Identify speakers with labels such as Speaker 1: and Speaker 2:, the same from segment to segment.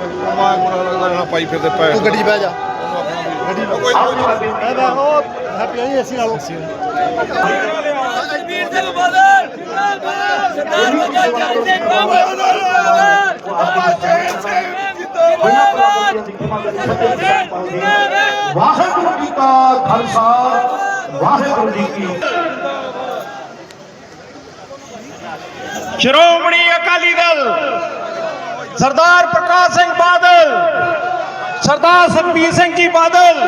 Speaker 1: ਮਾਂ ਗੁਰਾ ਲੱਗਦਾ ਨਾ ਪਾਈ ਫਿਰਦੇ ਪੈ
Speaker 2: ਤੂੰ ਗੱਡੀ 'ਚ ਬਹਿ ਜਾ।
Speaker 1: ਗੱਡੀ
Speaker 2: ਮੈਂ ਤਾਂ ਉਹ ਹੈਪੀ ਆਈ ਏਸੀ ਨਾਲ
Speaker 3: ਵੀਰ ਸਿੰਘ ਬਾਦਲ ਸਰਦਾਰ ਵਜਾ ਸਿੰਘ ਬਾਬਾ ਜਿੰਦਾਬਾਦ
Speaker 4: ਵਾਹਿਗੁਰੂ ਜੀ ਕਾ ਖਾਲਸਾ ਵਾਹਿਗੁਰੂ ਜੀ ਕੀ
Speaker 5: ਸ਼੍ਰੋਮਣੀ ਅਕਾਲੀ ਦਲ ਸਰਦਾਰ ਪ੍ਰਕਾਸ਼ ਸਿੰਘ ਬਾਦਲ ਸਰਦਾਰ ਸੁਖਬੀਰ ਸਿੰਘ ਜੀ ਬਾਦਲ।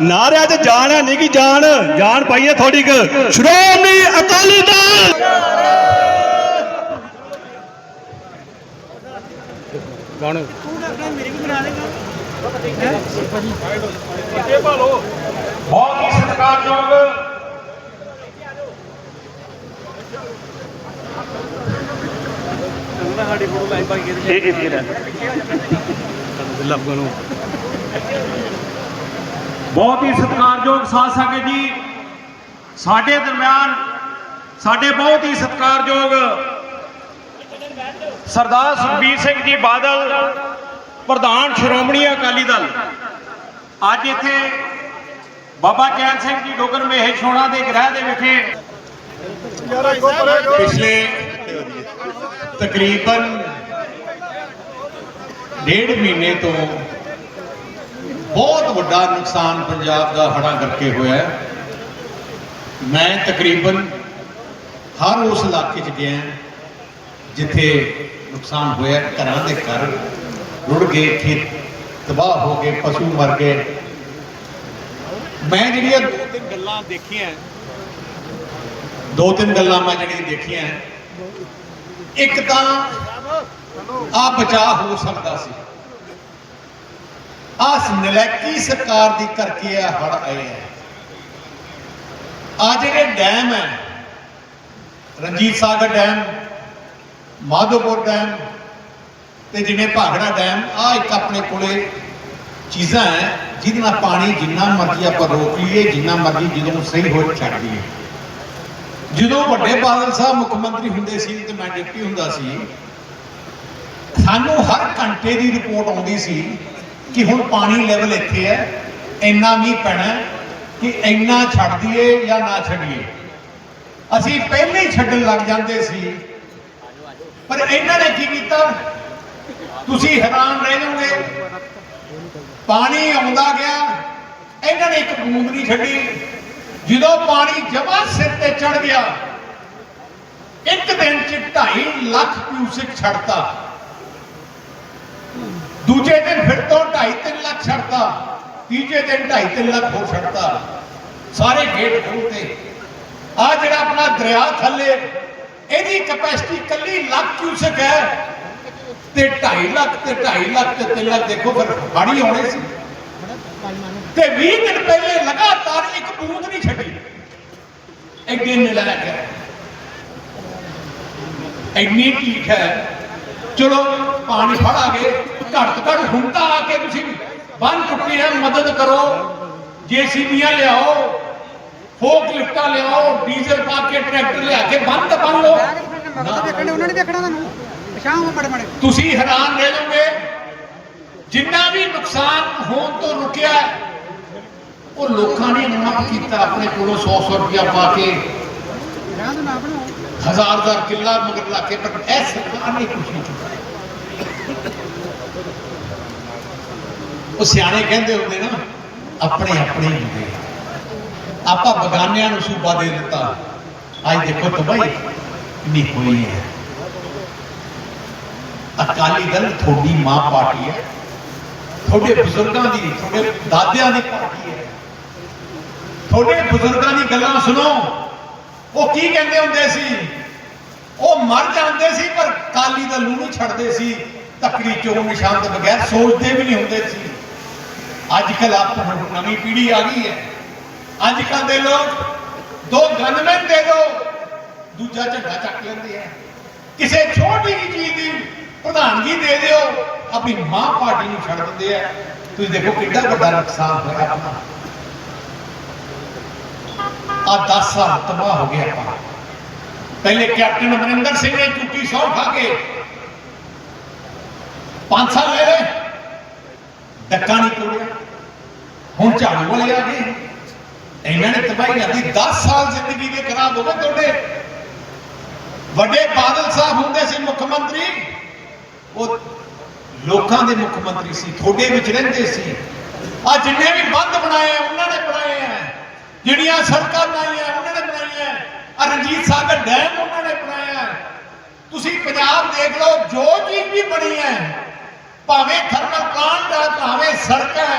Speaker 5: ਨਾਰਿਆਂ 'ਚ ਜਾਨ ਹੈ ਨਹੀਂ ਕਿ ਜਾਨ। ਜਾਨ ਪਾਈਏ ਥੋੜੀ ਕੁ। ਸ਼੍ਰੋਮਣੀ ਅਕਾਲੀ ਦਲ!
Speaker 1: ਗਾਣੇ।
Speaker 5: ਬਹੁਤ ਹੀ ਸਤਿਕਾਰਯੋਗ
Speaker 1: ਲੱਭ ਨੂੰ।
Speaker 5: ਬਹੁਤ ਹੀ ਸਤਿਕਾਰਯੋਗ ਸਾਧ ਸੰਗਤ ਜੀ। ਸਾਡੇ ਦਰਮਿਆਨ ਸਾਡੇ ਬਹੁਤ ਹੀ ਸਤਿਕਾਰਯੋਗ ਸਰਦਾਰ ਸੁਖਬੀਰ ਸਿੰਘ ਜੀ ਬਾਦਲ ਪ੍ਰਧਾਨ ਸ਼੍ਰੋਮਣੀ ਅਕਾਲੀ ਦਲ। ਅੱਜ ਇੱਥੇ ਬਾਬਾ ਚੈਨ ਸਿੰਘ ਜੀ ਡੋਗਰ ਮਹੇਸ਼ ਹੋਣਾ ਦੇ ਗ੍ਰਹਿ ਦੇ ਵਿਖੇ ਪਿਛਲੇ ਤਕਰੀਬਨ ਡੇਢ ਮਹੀਨੇ ਤੋਂ ਬਹੁਤ ਵੱਡਾ ਨੁਕਸਾਨ ਪੰਜਾਬ ਦਾ ਹੜ੍ਹਾਂ ਕਰਕੇ ਹੋਇਆ ਮੈਂ ਤਕਰੀਬਨ ਹਰ ਉਸ ਇਲਾਕੇ 'ਚ ਗਿਆ ਜਿੱਥੇ ਨੁਕਸਾਨ ਹੋਇਆ ਘਰਾਂ ਦੇ ਘਰ ਰੁੜ ਗਏ, ਖੇਤ ਤਬਾਹ ਹੋ ਗਏ, ਪਸ਼ੂ ਮਰ ਗਏ। ਮੈਂ ਜਿਹੜੀਆਂ ਦੋ ਤਿੰਨ ਗੱਲਾਂ ਦੇਖੀਆਂ ਦੋ ਤਿੰਨ ਗੱਲਾਂ ਮੈਂ ਜਿਹੜੀਆਂ ਦੇਖੀਆਂ ਇੱਕ ਤਾਂ ਆ ਬਚਾਅ ਹੋ ਸਕਦਾ ਸੀ। ਆਸ ਨਲੈਕੀ ਸਰਕਾਰ ਦੀ ਕਰਕੇ ਆ ਹੜ ਆਏ ਆ। ਆ ਜਿਹੜੇ ਡੈਮ ਹੈ। ਰਣਜੀਤ ਸਾਗਰ ਡੈਮ, ਮਾਧੋਪੁਰ ਡੈਮ ਤੇ ਜਿਵੇਂ ਭਾਗੜਾ ਡੈਮ, ਆ ਇੱਕ ਆਪਣੇ ਕੋਲੇ ਚੀਜ਼ਾਂ ਹੈ, ਜਿਹਦੇ ਨਾਲ ਪਾਣੀ ਜਿੰਨਾ ਮਰਜ਼ੀ ਆਪਾਂ ਰੋਕ ਲਈਏ, ਜਿੰਨਾ ਮਰਜ਼ੀ ਜਦੋਂ ਸਹੀ ਹੋ ਛੱਡ ਦਈਏ ਜਦੋਂ ਵੱਡੇ ਬਾਦਲ ਸਾਹਿਬ ਮੁੱਖ ਮੰਤਰੀ ਹੁੰਦੇ ਸੀ ਤੇ ਮੈਂ ਡਿਪਟੀ ਹੁੰਦਾ ਸੀ, ਸਾਨੂੰ ਹਰ ਘੰਟੇ ਦੀ ਰਿਪੋਰਟ ਆਉਂਦੀ ਸੀ ਕਿ ਹੁਣ ਪਾਣੀ ਲੈਵਲ ਇੱਥੇ ਹੈ, ਇੰਨਾ ਮੀਂਹ ਪੈਣਾ ਕਿ ਇੰਨਾ ਛੱਡ ਦਈਏ ਜਾਂ ਨਾ ਛੱਡੀਏ। ਅਸੀਂ ਪਹਿਲੇ ਹੀ ਛੱਡਣ ਲੱਗ ਜਾਂਦੇ ਸੀ, ਪਰ ਇਹਨਾਂ ਨੇ ਕੀ ਕੀਤਾ? ਤੁਸੀਂ ਹੈਰਾਨ ਰਹਿ ਜਾਓਗੇ। ਪਾਣੀ ਆਉਂਦਾ ਗਿਆ, ਇਹਨਾਂ ਨੇ ਇੱਕ ਬੂੰਦ ਨਹੀਂ ਛੱਡੀ। ਜਦੋਂ ਪਾਣੀ ਜਮਾ ਸਿਰ ਤੇ ਚੜ ਗਿਆ, ਇੱਕ ਦਿਨ ਚ 2.5 ਲੱਖ ਕਿਊਸਿਕ ਛੱਡਤਾ। ਦੂਜੇ ਦਿਨ ਫਿਰ ਤੋਂ 2.5 ਲੱਖ ਛੱਡਤਾ, ਤੀਜੇ ਦਿਨ 2.5 ਲੱਖ ਹੋ ਛੱਡਤਾ। ਸਾਰੇ ਗੇਟ ਖੋਲਤੇ ਆ ਜਿਹੜਾ ਆਪਣਾ ਦਰਿਆ ਥੱਲੇ, ਇਹਦੀ ਕਪੈਸਿਟੀ ਕੱਲੀ ਲੱਖ ਕਿਊਸਕ ਹੈ। ਤੇ 2.5 ਲੱਖ ਤੇ 2.5 ਲੱਖ ਤੇ 3 ਲੱਖ ਦੇਖੋ ਫਿਰ ਪਾਣੀ ਆਉਣੇ ਸੀ। ਤੇ 20 ਦਿਨ ਪਹਿਲੇ ਲਗਾਤਾਰ ਇੱਕ ਬੂੰਦ ਨਹੀਂ ਛੱਡੀ। ਐਡੇ ਨਲਾਇਕ ਹੈ। ਇੰਨੀ ਠੀਕ ਹੈ। ਚਲੋ ਪਾਣੀ ਫੜ ਆ ਗਏ ਘੱਟ ਤੋਂ ਘੱਟ ਤਾਂ ਆ ਕੇ ਤੁਸੀਂ ਬੰਨ ਟੁੱਟੀ ਹੈ ਮਦਦ ਕਰੋ। ਜੀਸੀਬੀਆਂ ਲਿਆਓ ਫੋਕ ਲਿਫਟਾਂ ਲਿਆਓ ਡੀਜ਼ਲ ਪਾ ਕੇ ਟਰੈਕਟਰ ਲਿਆ ਕੇ ਤਾਂ ਬੰਨ ਲਓ।
Speaker 6: ਦੇਖਣੇ ਉਹਨਾਂ ਨੇ ਦੇਖਣਾ ਤੁਹਾਨੂੰ। ਪਛਾਣ ਬੜੇ ਬੜੇ
Speaker 5: ਤੁਸੀਂ ਹੈਰਾਨ ਰਹਿ ਜਾਓਗੇ। ਜਿੰਨਾ ਵੀ ਨੁਕਸਾਨ ਹੋਣ ਤੋਂ ਰੁਕਿਆ ਹੈ, ਉਹ ਲੋਕਾਂ ਨੇ ਮਾਫ ਕੀਤਾ, ਆਪਣੇ ਕੋਲੋਂ 100 100 ਰੁਪਇਆ ਪਾ ਕੇ।
Speaker 6: ਰਾਹ ਦਾ
Speaker 5: ਕਿੱਲਾ ਮਗਰ ਲਾ ਕੇ ਪਰ ਇਹ ਸਰਕਾਰ ਨੇ ਕੁਛ ਨਹੀਂ ਕੀਤਾ। ਉਹ ਸਿਆਣੇ ਕਹਿੰਦੇ ਹੁੰਦੇ ਨਾ, ਆਪਣੇ ਆਪਣੇ ਹੁੰਦੇ। ਆਪਾਂ ਬਗਾਨਿਆਂ ਨੂੰ ਸੂਬਾ ਦੇ ਦਿੱਤਾ। ਅੱਜ ਦੇਖੋ ਤਬਾਹੀ ਕਿੰਨੀ ਹੋਈ ਹੈ। ਅਕਾਲੀ ਦਲ ਤੁਹਾਡੀ ਮਾਂ ਪਾਰਟੀ ਹੈ। ਤੁਹਾਡੇ ਬਜ਼ੁਰਗਾਂ ਦੀ, ਤੁਹਾਡੇ ਦਾਦਿਆਂ ਦੀ ਪਾਰਟੀ ਹੈ। ਤੁਹਾਡੇ ਬਜ਼ੁਰਗਾਂ ਦੀ ਗੱਲਾਂ ਸੁਣੋ। ਉਹ ਕੀ ਕਹਿੰਦੇ ਹੁੰਦੇ ਸੀ? ਉਹ ਮਰ ਜਾਂਦੇ ਸੀ, ਪਰ ਕਾਲੀ ਦਾ ਲੂ ਨਹੀਂ ਛੱਡਦੇ ਸੀ। ਤਕੜੀ ਚੋਂ ਨਿਸ਼ਾਨ ਤੋਂ ਬਗੈਰ ਸੋਚਦੇ ਵੀ ਨਹੀਂ ਹੁੰਦੇ ਸੀ। ਅੱਜ ਕੱਲ ਆਪ ਨਵੀਂ ਪੀੜ੍ਹੀ ਆ ਗਈ ਹੈ। ਅੱਜ ਕੱਲ ਦੇ ਲੋਕ ਦੋ ਗਨਮੈਨ ਦੇ ਦੋ, ਦੂਜਾ ਝੰਡਾ ਚੱਕ ਲੈਂਦੇ ਆ ਕਿਸੇ ਛੋਟੀ ਜਿਹੀ ਚੀਜ਼ ਦੀ ਪ੍ਰਧਾਨਗੀ ਦੇ ਦਿਓ, ਆਪਣੀ ਮਾਂ ਪਾਰਟੀ ਨੂੰ ਛੱਡ ਦਿੰਦੇ ਆ ਤੁਸੀਂ ਦੇਖੋ ਕਿੰਨਾ ਵੱਡਾ ਨੁਕਸਾਨ ਹੋਇਆ ਆਪਣਾ। ਆ 10 ਸਾਲ ਤਬਾਹ ਹੋ ਗਿਆ ਆਪਾਂ। ਪਹਿਲੇ ਕੈਪਟਨ ਅਮਰਿੰਦਰ ਸਿੰਘ ਨੇ ਚੁੱਕੀ ਸੌ ਖਾ ਕੇ 5 ਸਾਲ ਲੈ ਲਏ ਡੱਕਾ ਨਹੀਂ ਤੋੜਿਆ। ਹੁਣ ਝਾੜੂ ਵਾਲੇ ਆ ਗਏ ਇਹਨਾਂ ਨੇ ਤਬਾਹੀ ਕਰਦੀ 10 ਸਾਲ ਜ਼ਿੰਦਗੀ ਦੇ ਖਰਾਬ ਹੋ ਗਏ ਤੁਹਾਡੇ। ਵੱਡੇ ਬਾਦਲ ਸਾਹਿਬ ਹੁੰਦੇ ਸੀ ਮੁੱਖ ਮੰਤਰੀ। ਉਹ ਲੋਕਾਂ ਦੇ ਮੁੱਖ ਮੰਤਰੀ ਸੀ। ਤੁਹਾਡੇ ਵਿੱਚ ਰਹਿੰਦੇ ਸੀ। ਆ ਜਿੰਨੇ ਵੀ ਬੰਦ ਬਣਾਏ ਆ, ਉਹਨਾਂ ਨੇ ਬਣਾਏ ਆ। ਜਿਹੜੀਆਂ ਸੜਕਾਂ ਬਣਾਈਆਂ ਉਹਨਾਂ ਨੇ ਬਣਾਈਆਂ ਆ ਰਣਜੀਤ ਸਾਗਰ ਡੈਮ ਉਹਨਾਂ ਨੇ ਬਣਾਇਆ। ਤੁਸੀਂ ਪੰਜਾਬ ਦੇਖ ਲਓ, ਜੋ ਚੀਜ਼ ਵੀ ਬਣੀ ਹੈ, ਭਾਵੇਂ ਥਰਮਲ ਪਲਾਂਟ ਹੈ ਭਾਵੇਂ ਸੜਕਾਂ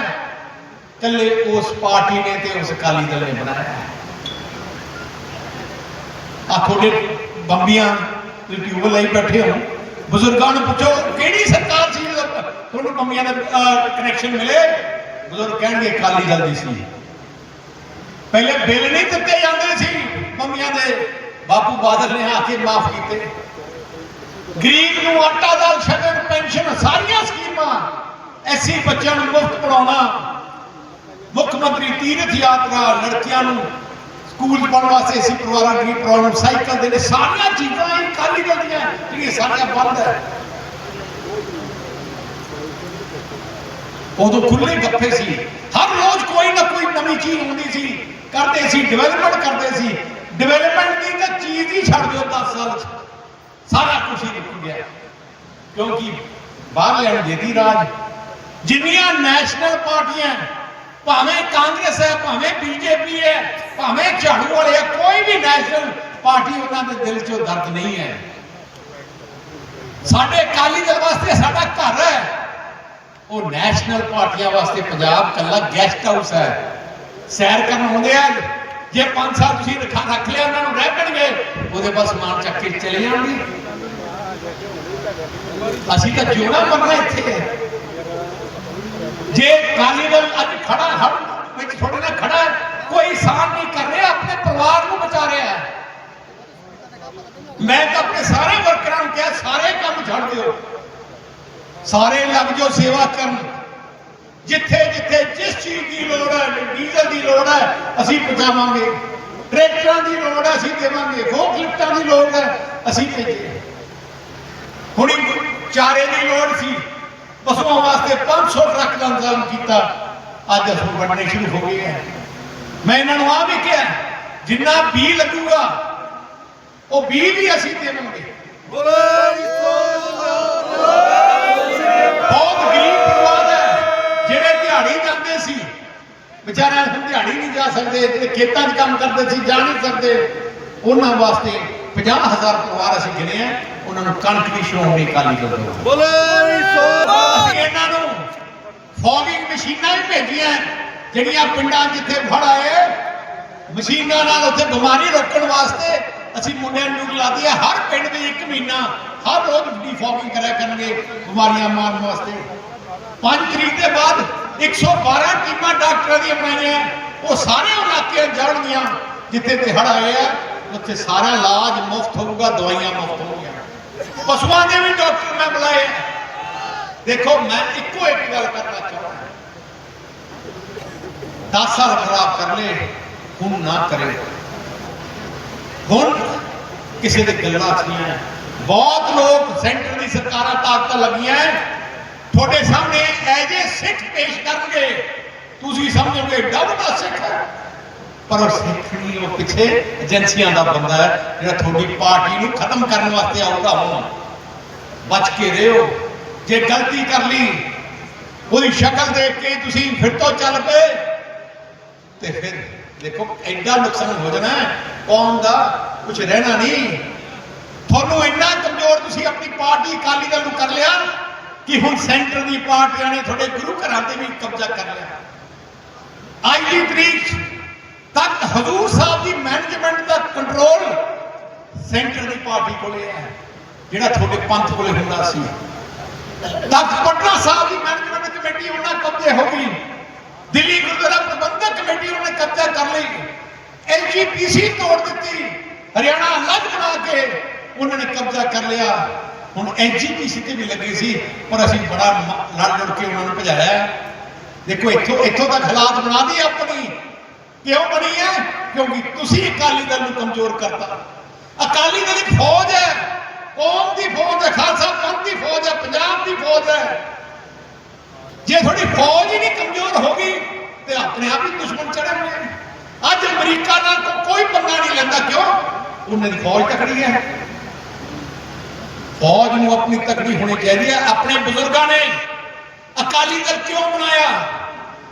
Speaker 5: ਕੱਲੇ ਉਸ ਪਾਰਟੀ ਨੇ ਤੇ ਉਸ ਅਕਾਲੀ ਦਲ ਨੇ ਬਣਾਇਆ। ਆ ਤੁਹਾਡੇ ਬੰਬੀਆਂ, ਤੁਸੀਂ ਟਿਊਬ ਲਈ ਬੈਠੇ ਹੋ। ਬਜ਼ੁਰਗਾਂ ਨੂੰ ਪੁੱਛੋ, ਕਿਹੜੀ ਸਰਕਾਰ ਸੀ ਜਦੋਂ ਤੁਹਾਨੂੰ ਬੰਬੀਆਂ ਦੇ ਕਨੈਕਸ਼ਨ ਮਿਲੇ? ਬਜ਼ੁਰਗ ਕਹਿਣਗੇ ਅਕਾਲੀ ਦਲ ਦੀ ਸੀ। ਪਹਿਲੇ ਬਿੱਲ ਨਹੀਂ ਦਿੱਤੇ ਜਾਂਦੇ ਸੀ ਬੰਬੀਆਂ ਦੇ। ਬਾਪੂ ਬਾਦਲ ਨੇ ਆ ਕੇ ਮਾਫ ਕੀਤੇ। ਗਰੀਬ ਨੂੰ ਆਟਾ ਦਾਲ, ਸ਼ਗਨ, ਪੈਨਸ਼ਨ, ਸਾਰੀਆਂ ਸਕੀਮਾਂ ਐਸੀ ਬੱਚਿਆਂ ਨੂੰ ਮੁਫਤ ਪੜਾਉਣਾ ਮੁੱਖ ਮੰਤਰੀ ਤੀਰਥ ਯਾਤਰਾ, ਲੜਕੀਆਂ ਨੂੰ ਸਕੂਲ ਪੜ੍ਹਨ ਵਾਸਤੇ ਅਸੀਂ ਪਰਿਵਾਰਾਂ ਗਰੀਬ ਪਰਿਵਾਰਾਂ ਸਾਈਕਲ ਦੇ ਨੇ ਸਾਰੀਆਂ ਚੀਜ਼ਾਂ ਇਹ ਕਾਲੀ ਜਾਂਦੀਆਂ, ਜਿਹੜੀਆਂ ਸਾਰੀਆਂ ਬੰਦ ਹੈ। ਉਦੋਂ ਖੁੱਲੇ ਗੱਫੇ ਸੀ। ਹਰ ਰੋਜ਼ ਕੋਈ ਨਾ ਕੋਈ ਨਵੀਂ ਚੀਜ਼ ਹੁੰਦੀ ਸੀ, ਕਰਦੇ ਸੀ ਡਿਵੈਲਪਮੈਂਟ ਕਰਦੇ ਸੀ। ਡਿਵੈਲਪਮੈਂਟ ਦੀ ਤਾਂ ਚੀਜ਼ ਹੀ ਛੱਡ ਦਿਓ 10 ਸਾਲ ਚ। ਸਾਰਾ ਕੁਝ ਹੀ ਨਿਕਲ ਗਿਆ। ਕਿਉਂਕਿ ਬਾਹਰ ਲੈਣ ਰਾਜ? ਜਿੰਨੀਆਂ ਨੈਸ਼ਨਲ ਪਾਰਟੀਆਂ ਭਾਵੇਂ ਕਾਂਗਰਸ ਹੈ, ਭਾਵੇਂ ਬੀਜੇਪੀ ਹੈ, ਭਾਵੇਂ ਝਾੜੂ ਵਾਲੇ ਹੈ, ਕੋਈ ਵੀ ਨੈਸ਼ਨਲ ਪਾਰਟੀ ਉਹਨਾਂ ਦੇ ਦਿਲ 'ਚੋਂ ਦਰਦ ਨਹੀਂ ਹੈ। ਸਾਡੇ ਅਕਾਲੀ ਦਲ ਵਾਸਤੇ ਸਾਡਾ ਘਰ ਹੈ। ਉਹ ਨੈਸ਼ਨਲ ਪਾਰਟੀਆਂ ਵਾਸਤੇ ਪੰਜਾਬ ਕੱਲਾ ਗੈਸਟ ਹਾਊਸ ਹੈ। ਸੈਰ ਕਰਨ ਆਉਂਦੇ ਆ, ਜੇ ਪੰਜ ਸਾਲ ਤੁਸੀਂ ਰੱਖਾ ਰੱਖ ਲਿਆ, ਉਹਨਾਂ ਨੂੰ ਰਹਿ ਪੈਣਗੇ, ਉਹਦੇ ਬਾਅਦ ਮਾਨ ਚੱਕ ਕੇ ਚਲੇ ਜਾਣਗੇ। ਅਸੀਂ ਤਾਂ ਜਿਉਣਾ ਮਰਨਾ ਇੱਥੇ ਹੈ। ਜੇ ਕਾਲੀ ਦਲ ਅੱਜ ਖੜਾ ਹੜ ਵਿੱਚ ਤੁਹਾਡੇ ਨਾਲ ਖੜਾ ਕੋਈ ਸਾਨ ਨਹੀਂ ਕਰ ਰਿਹਾ, ਆਪਣੇ ਪਰਿਵਾਰ ਨੂੰ ਬਚਾ ਰਿਹਾ ਹੈ। ਮੈਂ ਤਾਂ ਆਪਣੇ ਸਾਰੇ ਵਰਕਰਾਂ ਨੂੰ ਕਿਹਾ, ਸਾਰੇ ਕੰਮ ਛੱਡ ਦਿਓ। ਸਾਰੇ ਲੱਗ ਜਾਓ ਸੇਵਾ ਕਰਨ। ਜਿੱਥੇ ਜਿੱਥੇ ਜਿਸ ਚੀਜ਼ ਦੀ ਲੋੜ ਹੈ, ਡੀਜ਼ਲ ਦੀ ਲੋੜ ਹੈ, ਅਸੀਂ ਪਹੁੰਚਾਵਾਂਗੇ। ਟਰੈਕਟਰਾਂ ਦੀ ਲੋੜ ਹੈ, ਅਸੀਂ ਦੇਵਾਂਗੇ। ਫੋਕ ਲਿਫਟਾਂ ਦੀ ਲੋੜ ਹੈ, ਅਸੀਂ ਭੇਜੇ ਹੁਣੀ ਚਾਰੇ ਦੀ ਲੋੜ ਸੀ। ਪਸ਼ੂਆਂ ਵਾਸਤੇ 500 ਟਰੱਕ ਦਾ ਇੰਤਜ਼ਾਮ ਕੀਤਾ। ਅੱਜ ਅਸੀਂ ਵੰਡਣੇ ਸ਼ੁਰੂ ਹੋ ਗਏ ਹੈ। ਮੈਂ ਇਹਨਾਂ ਨੂੰ ਆ ਵੀ ਕਿਹਾ, ਜਿੰਨਾ ਬੀ ਲੱਗੂਗਾ, ਉਹ ਬੀ ਵੀ ਅਸੀਂ ਦੇਵਾਂਗੇ। ਬਹੁਤ ਵਿਚਾਰਿਆਂ ਨੂੰ ਦਿਹਾੜੀ ਨਹੀਂ ਜਾ ਸਕਦੇ ਜਿਹੜੇ ਖੇਤਾਂ 'ਚ ਕੰਮ ਕਰਦੇ ਸੀ ਜਾ ਨਹੀਂ ਸਕਦੇ। ਉਹਨਾਂ ਵਾਸਤੇ 50000 ਪਰਿਵਾਰ ਅਸੀਂ ਗਿਣੇ ਆ। ਉਹਨਾਂ ਨੂੰ ਕਣਕ ਦੀ ਸ਼੍ਰੋਮਣੀ ਅਕਾਲੀ ਦਲ ਦੋ ਅਸੀਂ ਇਹਨਾਂ ਨੂੰ ਫੋਗਿੰਗ ਮਸ਼ੀਨਾਂ ਵੀ ਭੇਜੀਆਂ ਜਿਹੜੀਆਂ ਪਿੰਡਾਂ ਜਿੱਥੇ ਫੜ ਆਏ ਮਸ਼ੀਨਾਂ ਨਾਲ ਉੱਥੇ ਬਿਮਾਰੀ ਰੋਕਣ ਵਾਸਤੇ ਅਸੀਂ ਮੁੰਡਿਆਂ ਨੂੰ ਲਾਦੀ ਹੈ। ਹਰ ਪਿੰਡ ਦੇ ਇੱਕ ਮਹੀਨਾ ਹਰ ਰੋਜ਼ ਡੀ ਫੋਗਿੰਗ ਕਰਿਆ ਕਰਨਗੇ ਬਿਮਾਰੀਆਂ ਮਾਰਨ ਵਾਸਤੇ। 5 ਤਰੀਕ ਦੇ ਬਾਅਦ 112 ਟੀਮਾਂ ਡਾਕਟਰਾਂ ਦੀਆਂ ਬਣਾਈਆਂ। ਉਹ ਸਾਰੇ ਇਲਾਕੇ ਜਾਣਗੀਆਂ ਜਿੱਥੇ ਤੇ ਹੜ ਆਏ ਉੱਥੇ ਸਾਰਾ ਇਲਾਜ ਮੁਫਤ ਹੋਊਗਾ, ਦਵਾਈਆਂ ਮੁਫਤ ਹੋਣਗੀਆਂ। ਪਸ਼ੂਆਂ ਦੇ ਵੀ ਡਾਕਟਰ ਮੈਂ ਬੁਲਾਏ ਦੇਖੋ, ਮੈਂ ਇੱਕੋ ਇੱਕ ਗੱਲ ਕਰਨਾ ਚਾਹੁੰਦਾ 10 ਸਾਲ ਖਰਾਬ ਕਰ ਲਏ, ਹੁਣ ਨਾ ਕਰੇ। ਹੁਣ ਕਿਸੇ ਦੇ ਗੱਲਾਂ ਚ ਨਹੀਂ ਹੈ ਬਹੁਤ ਲੋਕ ਸੈਂਟਰ ਦੀ ਸਰਕਾਰਾਂ ਤਾਕਤਾਂ ਲੱਗੀਆਂ ਤੁਹਾਡੇ ਸਾਹਮਣੇ ਐਜ ਸਿੱਖ ਪੇਸ਼ ਕਰਨਗੇ। ਤੁਸੀਂ ਸਮਝੋਗੇ, ਡੱਬ ਸਿੱਖ ਪਰ ਉਹ ਸਿੱਖ ਉਹ ਪਿੱਛੇ ਏਜੰਸੀਆਂ ਦਾ ਬੰਦਾ ਹੈ, ਜਿਹੜਾ ਤੁਹਾਡੀ ਪਾਰਟੀ ਨੂੰ ਖਤਮ ਕਰਨ ਵਾਸਤੇ ਆਊਗਾ ਹੁਣ। ਬਚ ਕੇ ਰਹੋ। ਜੇ ਗਲਤੀ ਕਰ ਲਈ, ਉਹਦੀ ਸ਼ਕਲ ਦੇਖ ਕੇ ਤੁਸੀਂ ਫਿਰ ਤੋਂ ਚੱਲ ਪਏ। ਤੇ ਫਿਰ ਦੇਖੋ, ਐਡਾ ਨੁਕਸਾਨ ਹੋ ਜਾਣਾ ਕੌਮ ਦਾ ਕੁਝ ਰਹਿਣਾ ਨਹੀਂ। ਤੁਹਾਨੂੰ ਇੰਨਾ ਕਮਜ਼ੋਰ ਤੁਸੀਂ ਆਪਣੀ ਪਾਰਟੀ ਅਕਾਲੀ ਦਲ ਨੂੰ ਕਰ ਲਿਆ। ਕਿ ਹੁਣ ਸੈਂਟਰ ਦੀ ਪਾਰਟੀਆਂ ਨੇ ਤੁਹਾਡੇ ਗੁਰੂ ਘਰਾਂ ਤੇ ਵੀ ਕਬਜ਼ਾ ਕਰ ਲਿਆ। ਅੱਜ ਦੀ ਤਰੀਕ ਤੱਕ ਹਜ਼ੂਰ ਸਾਹਿਬ ਦੀ ਮੈਨੇਜਮੈਂਟ ਦਾ ਕੰਟਰੋਲ ਸੈਂਟਰ ਦੀ ਪਾਰਟੀ ਕੋਲੇ ਹੈ, ਜਿਹੜਾ ਤੁਹਾਡੇ ਪੰਥ ਕੋਲੇ ਹੁੰਦਾ ਸੀ। ਤਖਤ ਪਟਨਾ ਸਾਹਿਬ ਦੀ ਮੈਨੇਜਮੈਂਟ ਕਮੇਟੀ ਉਹਨਾਂ ਕਬਜ਼ੇ ਹੋ ਗਈ। ਦਿੱਲੀ ਗੁਰਦੁਆਰਾ ਪ੍ਰਬੰਧਕ ਕਮੇਟੀ ਉਹਨੇ ਕਬਜ਼ਾ ਕਰ ਲਈ। ਐਲਜੀਪੀਸੀ ਤੋੜ ਦਿੱਤੀ। ਹਰਿਆਣਾ ਅਲੱਗ ਬਣਾ ਕੇ ਉਹਨਾਂ ਨੇ ਕਬਜ਼ਾ ਕਰ ਲਿਆ। ਹੁਣ ਐਲਜੀਪੀਸੀ ਤੇ ਵੀ ਲੱਗੇ ਸੀ, ਪਰ ਅਸੀਂ ਬੜਾ ਲੜ ਲੜ ਕੇ ਉਹਨਾਂ ਨੂੰ ਭਜਾਇਆ। ਦੇਖੋ, ਇੱਥੋਂ ਇੱਥੋਂ ਤੱਕ ਹਾਲਾਤ ਬਣਾ ਦੀ ਆਪਣੀ। ਕਿਉਂ ਬਣੀ ਹੈ? ਕਿਉਂਕਿ ਤੁਸੀਂ ਅਕਾਲੀ ਦਲ ਨੂੰ ਕਮਜ਼ੋਰ ਕਰਤਾ। ਅਕਾਲੀ ਦਲ ਇੱਕ ਫੌਜ ਹੈ। ਕੌਮ ਦੀ ਫੌਜ ਹੈ, ਖਾਲਸਾ ਪੰਥ ਦੀ ਫੌਜ ਹੈ, ਪੰਜਾਬ ਦੀ ਫੌਜ ਹੈ। ਜੇ ਤੁਹਾਡੀ ਫੌਜ ਹੀ ਨਹੀਂ ਕਮਜ਼ੋਰ ਹੋ ਗਈ, ਤੇ ਆਪਣੇ ਆਪ ਹੀ ਦੁਸ਼ਮਣ ਚੜੇ ਹੋਏ ਅੱਜ ਅਮਰੀਕਾ ਨਾਲ ਕੋਈ ਪੰਗਾ ਨਹੀਂ ਲੈਂਦਾ। ਕਿਉਂ? ਉਹਨਾਂ ਦੀ ਫੌਜ ਤਕੜੀ ਹੈ। ਫੌਜ ਨੂੰ ਆਪਣੀ ਤਕੜੀ ਹੋਣੀ ਚਾਹੀਦੀ ਹੈ, ਆਪਣੇ ਬਜ਼ੁਰਗਾਂ ਨੇ ਅਕਾਲੀ ਦਲ ਕਿਉਂ ਬਣਾਇਆ?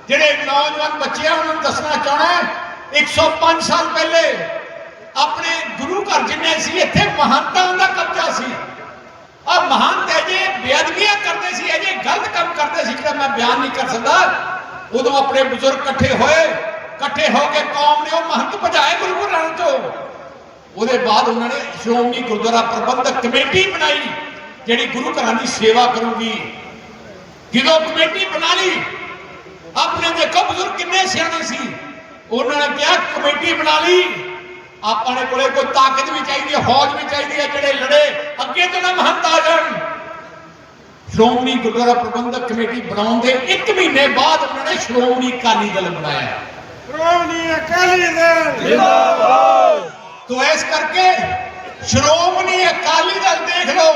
Speaker 5: ਜਿਹੜੇ ਨੌਜਵਾਨ ਬੱਚੇ ਆ, ਉਹਨਾਂ ਨੂੰ ਦੱਸਣਾ ਚਾਹਣਾ 105 ਸਾਲ ਪਹਿਲੇ ਆਪਣੇ ਗੁਰੂ ਘਰ ਜਿੰਨੇ ਸੀ, ਇੱਥੇ ਮਹੰਤਾਂ ਦਾ ਕਬਜ਼ਾ ਸੀ। ਆ ਮਹੰਤ ਅਜੇ ਬੇਅਦਬੀਆਂ ਕਰਦੇ ਸੀ, ਅਜੇ ਗਲਤ ਕੰਮ ਕਰਦੇ ਸੀ, ਜਿਹੜਾ ਮੈਂ ਬਿਆਨ ਨਹੀਂ ਕਰ ਸਕਦਾ। ਉਦੋਂ ਆਪਣੇ ਬਜ਼ੁਰਗ ਇਕੱਠੇ ਹੋਏ, ਇਕੱਠੇ ਹੋ ਕੇ ਕੌਮ ਨੇ ਉਹ ਮਹੰਤ ਭਜਾਏ ਗੁਰੂ ਘਰਾਂ ਤੋਂ। ਉਹਦੇ ਬਾਅਦ ਉਹਨਾਂ ਨੇ ਸ਼੍ਰੋਮਣੀ ਗੁਰਦੁਆਰਾ ਪ੍ਰਬੰਧਕ ਕਮੇਟੀ ਬਣਾਈ, ਜਿਹੜੀ ਗੁਰੂ ਘਰਾਂ ਦੀ ਸੇਵਾ ਕਰੂਗੀ। ਜਦੋਂ ਕਮੇਟੀ ਬਣਾ ਲਈ, ਆਪਣੇ ਦੇਖੋ ਬਜ਼ੁਰਗ ਕਿੰਨੇ ਸਿਆਣੇ ਸੀ? ਉਹਨਾਂ ਨੇ ਕਿਹਾ, ਕਮੇਟੀ ਬਣਾ ਲਈ। ਆਪਾਂ ਨੇ ਕੋਲੇ ਕੋਈ ਤਾਕਤ ਵੀ ਚਾਹੀਦੀ ਹੈ ਫੌਜ ਵੀ ਚਾਹੀਦੀ ਹੈ, ਜਿਹੜੇ ਲੜੇ ਅੱਗੇ ਤੋਂ ਨਾ ਮਹੰਤ ਆ ਜਾਣ। ਸ਼੍ਰੋਮਣੀ ਗੁਰਦੁਆਰਾ ਪ੍ਰਬੰਧਕ ਕਮੇਟੀ ਬਣਾਉਣ ਦੇ 1 ਮਹੀਨੇ ਬਾਅਦ ਉਹਨਾਂ ਨੇ ਸ਼੍ਰੋਮਣੀ ਅਕਾਲੀ ਦਲ ਬਣਾਇਆ।
Speaker 3: ਸ਼੍ਰੋਮਣੀ ਅਕਾਲੀ ਦਲ।
Speaker 5: ਤੋ ਇਸ ਕਰਕੇ ਸ਼੍ਰੋਮਣੀ ਅਕਾਲੀ ਦਲ ਦੇਖ ਲਓ,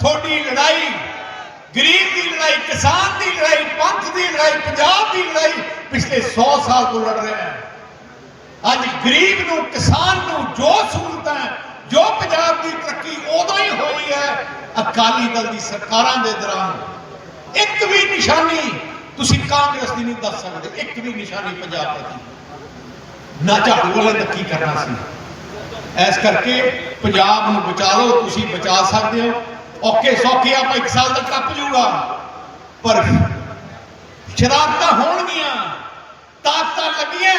Speaker 5: ਤੁਹਾਡੀ ਲੜਾਈ, ਗਰੀਬ ਦੀ ਲੜਾਈ, ਕਿਸਾਨ ਦੀ ਲੜਾਈ, ਪੰਥ ਦੀ ਲੜਾਈ, ਪੰਜਾਬ ਦੀ ਲੜਾਈ ਪਿਛਲੇ 100 ਸਾਲ ਤੋਂ ਲੜ ਰਿਹਾ ਹੈ। ਅੱਜ ਗਰੀਬ ਨੂੰ, ਕਿਸਾਨ ਨੂੰ, ਜੋ ਸਹੂਲਤਾਂ ਜੋ ਪੰਜਾਬ ਦੀ ਤਰੱਕੀ ਉਦੋਂ ਹੀ ਹੋਈ ਹੈ ਅਕਾਲੀ ਦਲ ਦੀ ਸਰਕਾਰਾਂ ਦੇ ਦੌਰਾਨ ਇੱਕ ਵੀ ਨਿਸ਼ਾਨੀ ਤੁਸੀਂ ਕਾਂਗਰਸ ਦੀ ਨਹੀਂ ਦੱਸ ਸਕਦੇ, ਇੱਕ ਵੀ ਨਿਸ਼ਾਨੀ ਪੰਜਾਬ ਦੀ ਨਾ ਝਾੜੂ ਵਾਲੇ ਦਾ ਕੀ ਕਰਨਾ ਸੀ? ਇਸ ਕਰਕੇ ਪੰਜਾਬ ਨੂੰ ਬਚਾ ਲਓ, ਤੁਸੀਂ ਬਚਾ ਸਕਦੇ ਹੋ। ਔਕੇ ਸੌਖੇ ਆਪਾਂ ਇੱਕ ਸਾਲ ਤੱਕ ਟੱਪ ਜੂਗਾ ਪਰ ਸ਼ਰਾਰਤਾਂ ਹੋਣਗੀਆਂ, ਤਾਕਤਾਂ ਲੱਗੀਆਂ।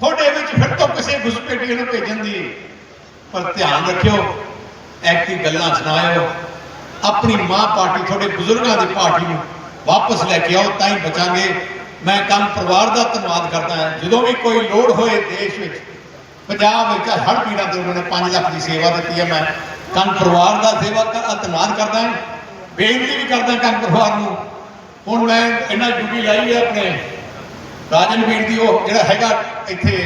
Speaker 5: ਤੁਹਾਡੇ ਵਿੱਚ ਫਿਰ ਤੋਂ ਕਿਸੇ ਘੁਸਪੈਠੀਏ ਨੂੰ ਭੇਜਣ ਦੀ ਪਰ ਧਿਆਨ ਰੱਖਿਓ ਐਕਟੀ ਗੱਲਾਂ ਸੁਣਾਇਓ। ਆਪਣੀ ਮਾਂ ਪਾਰਟੀ ਤੁਹਾਡੇ ਬਜ਼ੁਰਗਾਂ ਦੀ ਪਾਰਟੀ ਨੂੰ ਵਾਪਸ ਲੈ ਕੇ ਆਓ, ਤਾਂ ਹੀ ਬਚਾਂਗੇ। ਮੈਂ ਕੰਮ ਪਰਿਵਾਰ ਦਾ ਧੰਨਵਾਦ ਕਰਦਾ ਹਾਂ। ਜਦੋਂ ਵੀ ਕੋਈ ਲੋੜ ਹੋਏ ਦੇਸ਼ ਵਿੱਚ ਪੰਜਾਬ ਵਿੱਚ ਹਰ ਪੀੜਾ ਤੇ ਉਹਨਾਂ ਨੇ 5 ਲੱਖ ਦੀ ਸੇਵਾ ਦਿੱਤੀ ਹੈ। ਮੈਂ ਕੰਮ ਪਰਿਵਾਰ ਦਾ ਸੇਵਾ ਕਰ ਧੰਨਵਾਦ ਕਰਦਾ ਹਾਂ। ਬੇਨਤੀ ਵੀ ਕਰਦਾ ਕੰਨ ਪਰਿਵਾਰ ਨੂੰ। ਹੁਣ ਮੈਂ ਇਹਨਾਂ ਡਿਊਟੀ ਲਾਈ ਹੈ ਆਪਣੇ ਰਾਜਨ ਵੀਰ ਦੀ, ਉਹ ਜਿਹੜਾ ਹੈਗਾ ਇੱਥੇ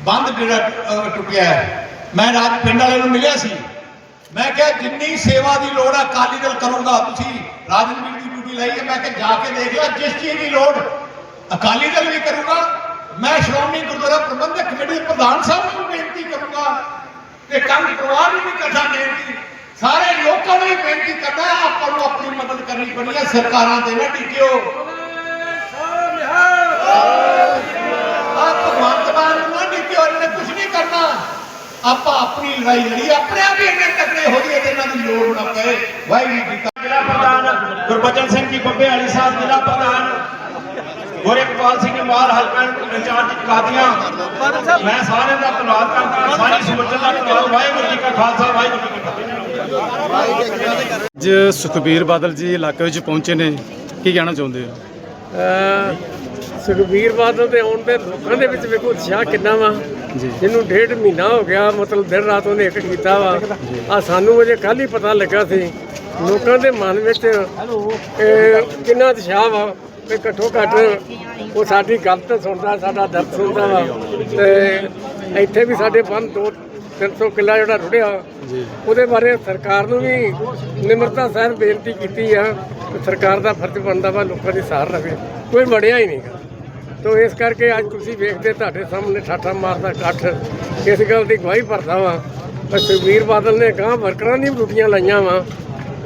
Speaker 5: ਬੰਦ ਜਿਹੜਾ ਟੁੱਟਿਆ ਹੈ। ਮੈਂ ਰਾਜ ਪਿੰਡ ਵਾਲਿਆਂ ਨੂੰ ਮਿਲਿਆ ਸੀ। ਮੈਂ ਕਿਹਾ ਜਿੰਨੀ ਸੇਵਾ ਦੀ ਲੋੜ ਹੈ ਅਕਾਲੀ ਦਲ ਕਰੂੰਗਾ। ਤੁਸੀਂ ਰਾਜਨ ਵੀਰ ਦੀ ਡਿਊਟੀ ਲਈ ਹੈ। ਮੈਂ ਕਿਹਾ ਜਾ ਕੇ ਦੇਖ ਲਿਆ ਜਿਸ ਚੀਜ਼ ਦੀ ਲੋੜ, ਅਕਾਲੀ ਦਲ ਵੀ ਕਰੂਗਾ ਮੈਂ ਸ਼੍ਰੋਮਣੀ ਗੁਰਦੁਆਰਾ ਪ੍ਰਬੰਧਕ ਕਮੇਟੀ ਦੇ ਪ੍ਰਧਾਨ ਸਾਹਿਬ ਨੂੰ ਬੇਨਤੀ ਕਰੂੰਗਾ ਤੇ ਕੰਮ ਪਰਿਵਾਰ ਨੂੰ ਵੀ ਕਰਦਾ ਬੇਨਤੀ, ਸਾਰੇ ਲੋਕਾਂ ਨੂੰ ਵੀ ਬੇਨਤੀ ਕਰਦਾ ਆਪਾਂ ਨੂੰ ਆਪਣੀ ਮਦਦ ਕਰਨੀ ਪੈਣੀ ਹੈ, ਸਰਕਾਰਾਂ ਤੇ ਨਾ ਟਿਕਿਓ। ਆ ਭਗਵੰਤ ਮਾਨ ਨੂੰ ਨਾ ਟਿਕਿਓ, ਇਹਨਾਂ ਕੁਝ ਨਹੀਂ ਕਰਨਾ। ਆਪਾਂ ਆਪਣੀ ਲੜਾਈ ਲੜੀ, ਆਪਣੇ ਆਪ ਹੀ ਇੰਨੇ ਤਕੜੇ ਹੋ ਗਏ ਤੇ ਇਹਨਾਂ ਦੀ ਲੋੜ ਨਾ ਪਏ ਵਾਹਿਗੁਰੂ ਜੀ ਕਾ
Speaker 7: ਜ਼ਿਲ੍ਹਾ ਪ੍ਰਧਾਨ ਗੁਰਬਚਨ ਸਿੰਘ ਜੀ, ਬੱਬੇ ਵਾਲੀ ਸਾਹਿਬ, ਜ਼ਿਲ੍ਹਾ ਪ੍ਰਧਾਨ। ਗੋਰੇਕਪਾਲ ਸਿੰਘ ਮਾਲ ਹਲਕਾ ਇੰਚਾਰਜ ਕਾਦੀਆਂ ਮੈਂ ਸਾਰਿਆਂ ਦਾ ਧੰਨਵਾਦ ਕਰਦਾ ਸਾਰੀ ਸਮੁੱਚਤਾ ਦਾ ਧੰਨਵਾਦ। ਵਾਹਿਗੁਰੂ ਜੀ ਕਾ ਖਾਲਸਾ ਵਾਹਿਗੁਰੂ ਜੀ ਕੀ ਫਤਿਹ।
Speaker 1: ਅੱਜ ਸੁਖਬੀਰ ਬਾਦਲ ਜੀ ਇਲਾਕੇ ਵਿੱਚ ਪਹੁੰਚੇ ਨੇ। ਕੀ ਕਹਿਣਾ ਚਾਹੁੰਦੇ ਹੋ?
Speaker 8: ਸੁਖਬੀਰ ਬਾਦਲ ਦੇ ਆਉਣ ਤੇ ਲੋਕਾਂ ਦੇ ਵਿੱਚ ਵੇਖੋ ਉਤਸ਼ਾਹ ਕਿੰਨਾ ਵਾ।
Speaker 1: ਜੀ।
Speaker 8: ਜਿਹਨੂੰ ਡੇਢ ਮਹੀਨਾ ਹੋ ਗਿਆ ਮਤਲਬ ਦਿਨ ਰਾਤ ਉਹਨੇ ਇੱਕ ਕੀਤਾ ਵਾ। ਆ ਸਾਨੂੰ ਅਜੇ ਕੱਲ ਹੀ ਪਤਾ ਲੱਗਾ ਸੀ। ਲੋਕਾਂ ਦੇ ਮਨ ਵਿੱਚ ਇਹ ਕਿੰਨਾ ਉਤਸ਼ਾਹ ਵਾ। ਤੇ ਘੱਟੋ ਘੱਟ ਉਹ ਸਾਡੀ ਗੱਲ ਤਾਂ ਸੁਣਦਾ ਸਾਡਾ ਦਰਦ ਸੁਣਦਾ ਵਾ। ਤੇ ਇੱਥੇ ਵੀ ਸਾਡੇ ਬੰਦ ਦੋ 300 ਕਿੱਲਾ ਜਿਹੜਾ ਰੁੜਿਆ ਉਹਦੇ ਬਾਰੇ ਸਰਕਾਰ ਨੂੰ ਵੀ ਨਿਮਰਤਾ ਸਹਿਤ ਬੇਨਤੀ ਕੀਤੀ ਆ ਸਰਕਾਰ ਦਾ ਫਰਜ਼ ਬਣਦਾ ਵਾ ਲੋਕਾਂ ਦੀ ਸਾਰ ਰਵੇ। ਕੋਈ ਵੜਿਆ ਹੀ ਨਹੀਂਗਾ ਤੋ ਇਸ ਕਰਕੇ ਅੱਜ ਤੁਸੀਂ ਵੇਖਦੇ ਤੁਹਾਡੇ ਸਾਹਮਣੇ ਠਾਠਾ ਮਾਰਦਾ ਇਕੱਠ। ਇਸ ਗੱਲ ਦੀ ਗਵਾਹੀ ਭਰਦਾ ਵਾ ਪਰ ਸੁਖਬੀਰ ਬਾਦਲ ਨੇ ਗਾਂ ਵਰਕਰਾਂ ਦੀ ਡਿਊਟੀਆਂ ਲਾਈਆਂ ਵਾ।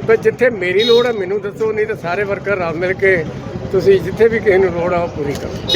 Speaker 8: ਪਰ ਜਿੱਥੇ ਮੇਰੀ ਲੋੜ ਹੈ ਮੈਨੂੰ ਦੱਸੋ ਨਹੀਂ ਤਾਂ ਸਾਰੇ ਵਰਕਰ ਰਲ ਮਿਲ ਕੇ ਤੁਸੀਂ ਜਿੱਥੇ ਵੀ ਕਿਸੇ ਨੂੰ ਲੋੜ ਆ ਉਹ ਪੂਰੀ ਕਰੋ।